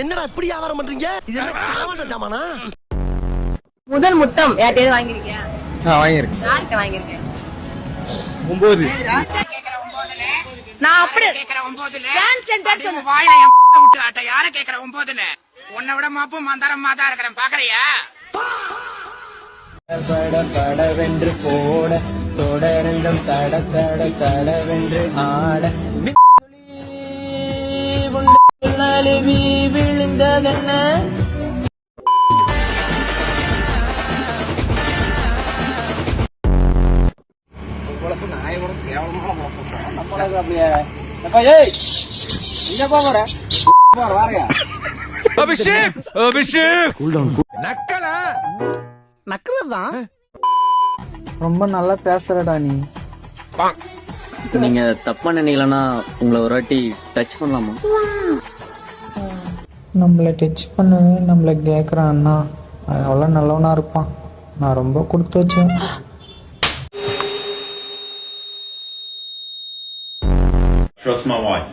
என்னடா இப்படி வியாபாரம் பண்றீங்க? இது என்ன காவாட்ட ஜாமானா முதல் முத்தம் யார்கிட்டயாவது வாங்கிருக்கியா வாங்கியிருக்கேன். யார்கிட்ட வாங்கிருக்கேன் ஒன்பது நான் அப்படி டான்ஸ் சென்டர் அப்படியே சொன்ன உன் வாயில என் விட்டு ஆட்ட யார கேக்குற ஒன்பதுல உன்னை விட மாப்பும் மந்தாரமா தான் இருக்கிறேன். பாக்குறியா? பட படவென்று போட தொடர்ந்தும் தட தட தடவென்று ஆட. நழுவி விழுந்ததென்ன? அபிஷேக் அபிஷேக். நக்கலா ரொம்ப நல்லா பேசுறடா நீ. நீங்க தப்பா நினைக்கலன்னா உங்களை ஒரு வாட்டி டச் பண்ணலாமா? நம்மள டச் பண்ணவே நம்மள கேக்குறான் அண்ணா. அவ்வளோ நல்லவனா இருப்பான். நான் ரொம்ப கொடுத்து வச்சேன். Trust my wife.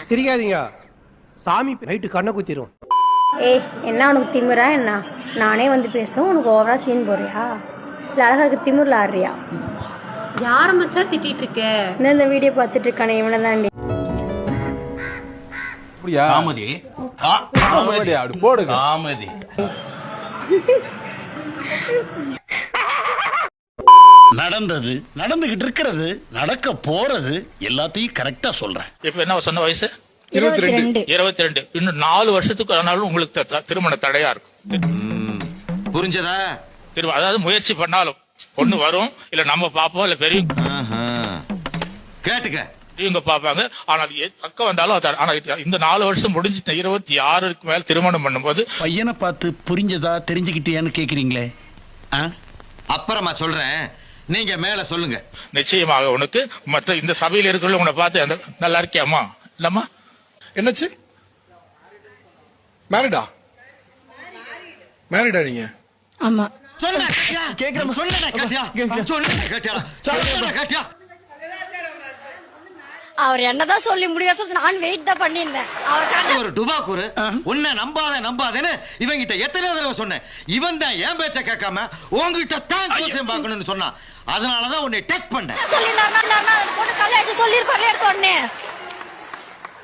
சிரிக்காதீங்க. சாமி நைட்டு கண்ணை குத்திரும். ஏய் என்ன உனக்கு திமிரா என்ன? நானே வந்து பேசும் உனக்கு ஓவரா சீன் போடுறியா? இல்லை அழகா இருக்க திமிரில் ஆடுறியா? யார மச்சா திட்டிட்டு இருக்க இந்த இந்த வீடியோ பார்த்துட்டு இருக்கானே இவனை தான் காமெடி கா- காமெடி காமெடி நடந்தது நடந்துகிட்டு இருக்கிறது நடக்க போறது எல்லாத்தையும் கரெக்டா சொல்றேன். இப்ப என்ன சொன்ன வயசு? இருபத்தி ரெண்டு. இருபத்தி ரெண்டு. இன்னும் நாலு வருஷத்துக்கு ஆனாலும் உங்களுக்கு திருமண தடையா இருக்கும். புரிஞ்சதா? திரு- அதாவது முயற்சி பண்ணாலும் ஒண்ணு வரும் இல்ல நம்ம பார்ப்போம் இல்ல பெரிய கேட்டுக்க. பெரியவங்க பார்ப்பாங்க ஆனால் பக்கம் வந்தாலும் ஆனா இந்த நாலு வருஷம் முடிஞ்சு இருபத்தி ஆறுக்கு மேல திருமணம் பண்ணும்போது பையனை பார்த்து புரிஞ்சதா தெரிஞ்சுக்கிட்டியான்னு கேக்குறீங்களே? அப்புறமா சொல்றேன். நீங்க மேல சொல்லுங்க. நிச்சயமாக உனக்கு மற்ற இந்த சபையில் இருக்கிற உன்னை பார்த்து நல்லா இருக்கியாமா இல்லம்மா? என்னாச்சு? மேரிடா மேரிடா நீங்க? ஆமா. சொல்லுங்க கேக்குறேன். சொல்லுங்க கேட்டியா? சொல்லுங்க கேட்டியா சொல்லுங்க கேட்டியா? அவர் என்னதான் சொல்லி முடிய சொல்லி நான் வெயிட் தான் பண்ணியிருந்தேன். அவர் ஒரு டுபாக்கூரு உன்னை நம்பாத நம்பாதேன்னு இவங்கிட்ட எத்தனை தடவை சொன்னேன். இவன் தான் என் பேச்ச கேட்காம உன்கிட்ட தான் ஜோசியம் பார்க்கணும்னு சொன்னான். அதனாலதான் உன்னை டெஸ்ட் பண்ணேன். சொல்லியிருப்பாரு எடுத்த உடனே.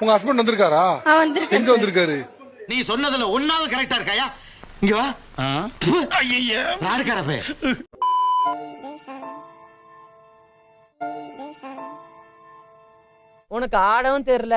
உங்க ஹஸ்பண்ட் வந்திருக்காரா. எங்க வந்திருக்காரு? நீ சொன்னதுல ஒன்னாவது கரெக்டா இருக்காயா? இங்க வா. யாருக்காரப்பே உனக்கு ஆடவும் தெரியல.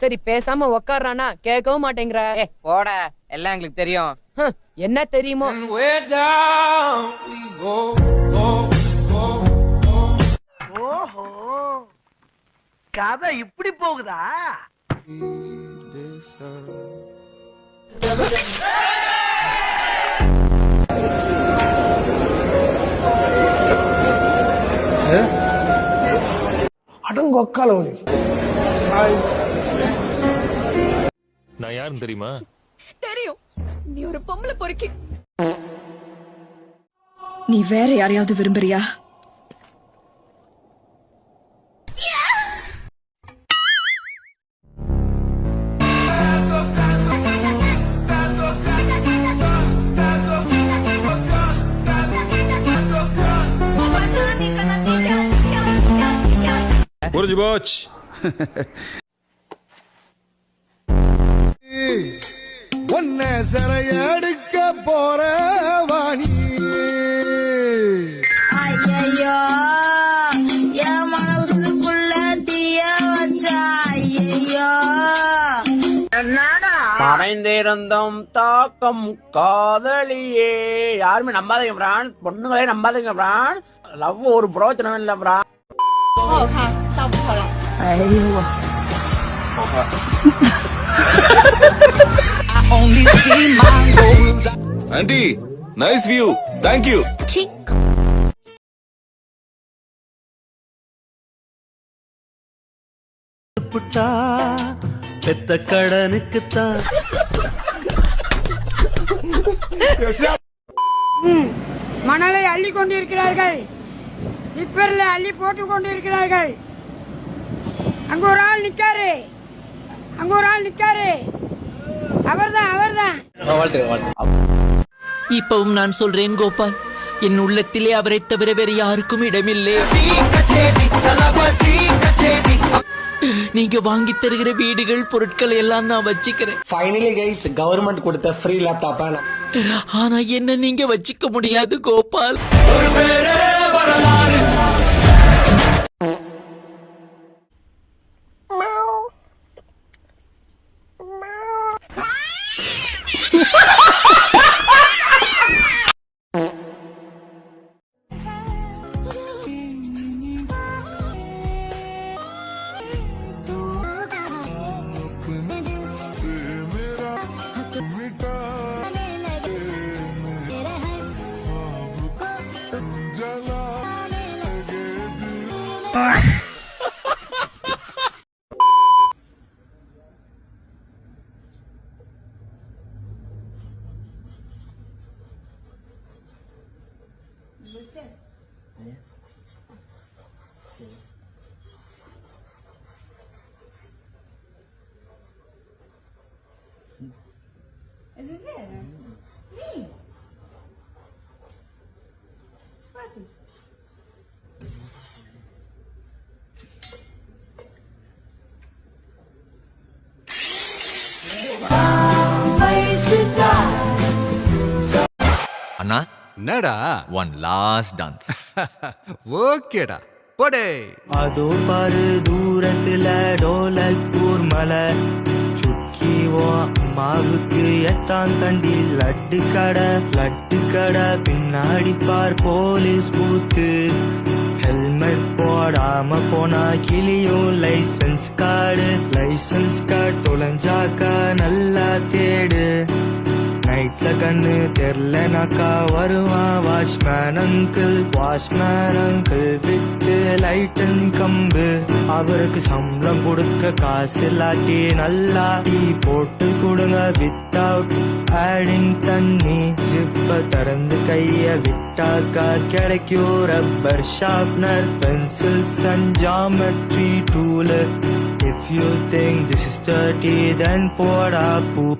சரி பேசாம உக்காடுறானா கேட்கவும் மாட்டேங்கிற. போட. எல்லாம் எங்களுக்கு தெரியும். ஹம், என்ன தெரியுமோ? கதை இப்படி போகுதா? அடங்கொக்கால ஒரு நான் யாருன்னு தெரியுமா? தெரியும். நீ ஒரு பொம்பளை பொறுக்கி. நீ வேற யாரையாவது விரும்புறியா? புரிஞ்சு போச்சு. ஒன்ன சிறையடுக்க போற வாணி. மறைந்திருந்தும் தாக்கம் காதலியே. யாருமே நம்பாதீங்க பிரான். பொண்ணுங்களே நம்பாதீங்க பிரான். லவ் ஒரு பிரோஜனம் இல்ல பிரான். Aunty nice view thank you பெத்த கடனுக்கு தான் மணலை அள்ளி கொண்டிருக்கிறார்கள். இப்பரில் அள்ளி போட்டு கொண்டிருக்கிறார்கள். அங்க ஒரு ஆள் நிக்காரு. அங்க ஒரு ஆள் நிக்காரு. அவர்தான் அவர்தான். இப்பவும் நான் சொல்றேன் கோபால். என் உள்ளத்திலே அவரை தவிர வேறு யாருக்கும் இடமில்லை. நீங்க வாங்கி தருகிற வீடுகள் பொருட்கள் எல்லாம் நான் வச்சுக்கிறேன். ஃபைனலி கைஸ் கவர்மெண்ட் கொடுத்த ஃப்ரீ லேப்டாப்பை ஆனா என்ன நீங்க வச்சுக்க முடியாது கோபால். 你们见？嗯。அண்ணா என்னடா? ஒன் லாஸ்ட் டான்ஸ் ஓகேடா போடே. அதோ பாரு தூரத்துல டோலக்கூர் மலை. சுக்கிவோ அம்மாவுக்கு எட்டாம் தண்டி லட்டு கடை லட்டு கடை பின்னாடி பார் போலீஸ் பூத்து. ஹெல்மெட் போடாம போனா கிளியும் லைசன்ஸ் கார்டு லைசன்ஸ் கார்டு தொலைஞ்சாக்கா நல்லா தேடு. நைட்ல கண்ணு தெரிலனாக்கா வருவான் watchman uncle watchman uncle with light and கம்பு. அவருக்கு சம்பளம் கொடுக்க காசு இல்லாட்டி நல்லா டீ போட்டு கொடுங்க வித்தவுட் ஆடிங் தண்ணி. ஜிப்ப திறந்து கைய விட்டாக்கா கிடைக்கும் rubber sharpener pencils and geometry tool If you think this is dirty, then pour up poop.